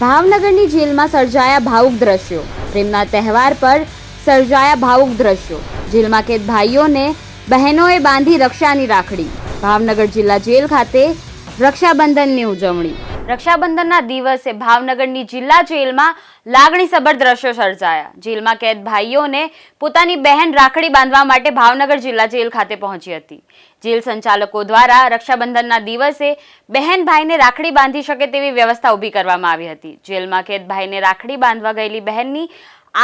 ભાવનગરની જેલમાં સર્જાયા ભાવુક દ્રશ્યો. પ્રેમના તહેવાર પર સર્જાયા ભાવુક દ્રશ્યો. જેલમાં કેદ ભાઈઓને બહેનોએ બાંધી રક્ષાની રાખડી. ભાવનગર જિલ્લા જેલ ખાતે રક્ષાબંધનની ઉજવણી. રક્ષાબંધનના દિવસે ભાવનગરની જિલ્લા જેલમાં લાગણીસભર દ્રશ્યો સર્જાયા. જેલમાં કેદ ભાઈઓને પોતાની બહેન રાખડી બાંધવા માટે ભાવનગર જિલ્લા જેલ ખાતે પહોંચી હતી. જેલ સંચાલકો દ્વારા રક્ષાબંધનના દિવસે બહેન ભાઈને રાખડી બાંધી શકે તેવી વ્યવસ્થા ઊભી કરવામાં આવી હતી. જેલમાં કેદ ભાઈને રાખડી બાંધવા ગયેલી બહેનની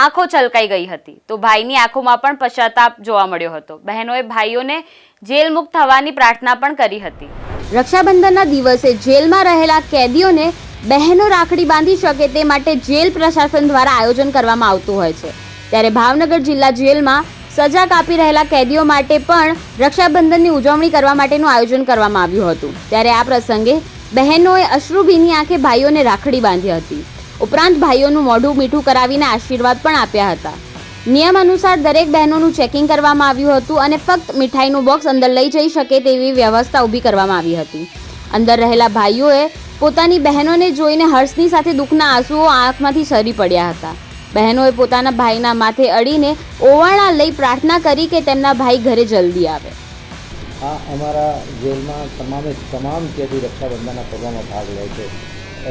આંખો છલકાઈ ગઈ હતી. તો ભાઈની આંખોમાં પણ પશ્ચાતાપ જોવા મળ્યો હતો. બહેનોએ ભાઈઓને જેલ મુક્ત થવાની પ્રાર્થના પણ કરી હતી. રક્ષાબંધનના દિવસે જેલમાં રહેલા કેદીઓને બહેનો રાખડી બાંધી શકે તે માટે જેલ પ્રશાસન દ્વારા આયોજન કરવામાં આવતું હોય છે. ત્યારે ભાવનગર જિલ્લા જેલમાં સજા કાપી રહેલા કેદીઓ માટે પણ રક્ષાબંધનની ઉજવણી કરવા માટેનું આયોજન કરવામાં આવ્યું હતું. ત્યારે આ પ્રસંગે બહેનોએ અશ્રુભીની આંખે ભાઈઓને રાખડી બાંધી હતી. ઉપરાંત ભાઈઓનું મોઢું મીઠું કરાવીને આશીર્વાદ પણ આપ્યા હતા. નિયમ અનુસાર દરેક બહેનોનું ચેકિંગ કરવામાં આવ્યું હતું અને ફક્ત મીઠાઈનું બોક્સ અંદર લઈ જઈ શકે તેવી વ્યવસ્થા ઊભી કરવામાં આવી હતી. અંદર રહેલા ભાઈઓએ પોતાની બહેનોને જોઈને હર્ષની સાથે દુઃખના આંસુઓ આંખમાંથી સરી પડ્યા હતા. બહેનોએ પોતાના ભાઈના માથે અડીને ઓવાળા લઈ પ્રાર્થના કરી કે તેમના ભાઈ ઘરે જલ્દી આવે. આ અમારા જેલમાં તમામે તમામ કેદી રક્ષાબંધનના પ્રોગ્રામમાં ભાગ લે છે.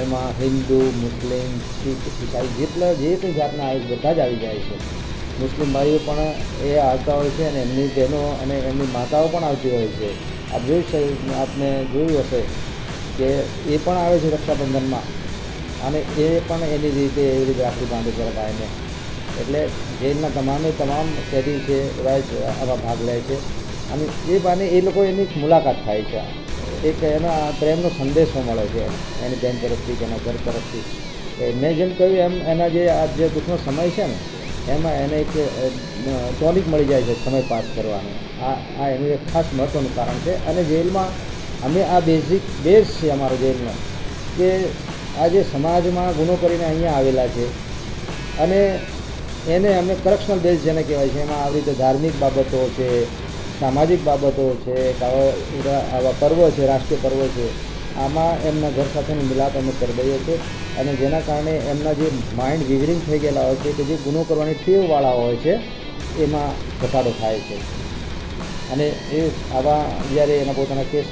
એમાં હિન્દુ, મુસ્લિમ, શીખ, ઈસાઈ જેટલા જે કંઈ જાતના આવે બધા જ આવી જાય છે. મુસ્લિમ ભાઈઓ પણ એ આવતા હોય છે અને એમની બહેનો અને એમની માતાઓ પણ આવતી હોય છે. આપ જોઈ આપને જોયું હશે. કે એ પણ આવે છે રક્ષાબંધનમાં. અને એ પણ એની રીતે એવી રીતે રાખડી બાંધે છે ભાઈને એટલે જેલના તમામે તમામ કેદી છે, એવા જ આવા ભાગ લે છે. અને એ બાને એ લોકો એની મુલાકાત થાય છે. એક એના પ્રેમનો સંદેશો મળે છે એની બેન તરફથી કે એના ઘર તરફથી. મેં જેમ કહ્યું, એમ એના જે આ જે દુઃખનો સમય છે ને, એમાં એને એક ટોનિક મળી જાય છે સમય પાસ કરવાનો. આ આ એનું એક ખાસ મહત્ત્વનું કારણ છે. અને જેલમાં અમે આ બેઝિક બેઝ છે અમારો જેલનો કે આ જે સમાજમાં ગુનો કરીને અહીંયા આવેલા છે. અને એને અમે કરપ્શનલ બેઝ જેને કહેવાય છે, એમાં આવી રીતે ધાર્મિક બાબતો છે, સામાજિક બાબતો છે આવા પર્વ છે, રાષ્ટ્રીય પર્વ છે, આમાં એમના ઘર સાથેની મિલાપ અમે કરી દઈએ છીએ. અને જેના કારણે એમના જે માઇન્ડ વિવરિંગ થઈ ગયેલા હોય છે, કે જે ગુનો કરવાની ટેવવાળા હોય છે, એમાં ઘટાડો થાય છે. અને એ આવા જ્યારે એના પોતાના કેસ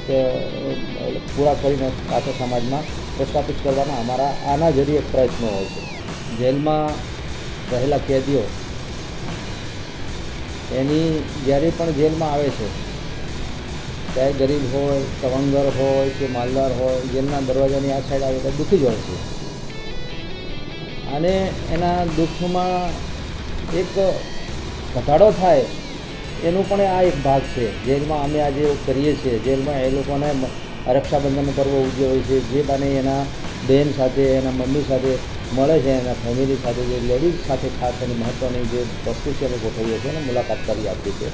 પૂરા કરીને પાછા સમાજમાં પ્રસ્થાપિત કરવાના અમારા આના જરીએ પ્રયત્નો હોય છે. જેલમાં રહેલા કેદીઓ એની જ્યારે પણ જેલમાં આવે છે, ચાહે ગરીબ હોય, તવંગર હોય કે માલદાર હોય, જેલના દરવાજાની આ સાઈડ આવે તો દુઃખી જ હોય છે. અને એના દુઃખમાં એક ઘટાડો થાય એનું પણ આ એક ભાગ છે. જેલમાં અમે આજે કરીએ છીએ જેલમાં એ લોકોને રક્ષાબંધન પર્વ ઉજવે છે. જે બને એના બહેન સાથે, એના મમ્મી સાથે મળે છે, એના ફેમિલી સાથે જે લેડીઝ સાથે ખાસ અને મહત્ત્વની જે વસ્તુ છે, અમે ગોઠવીએ છીએ અને મુલાકાત કરી આપીએ છીએ.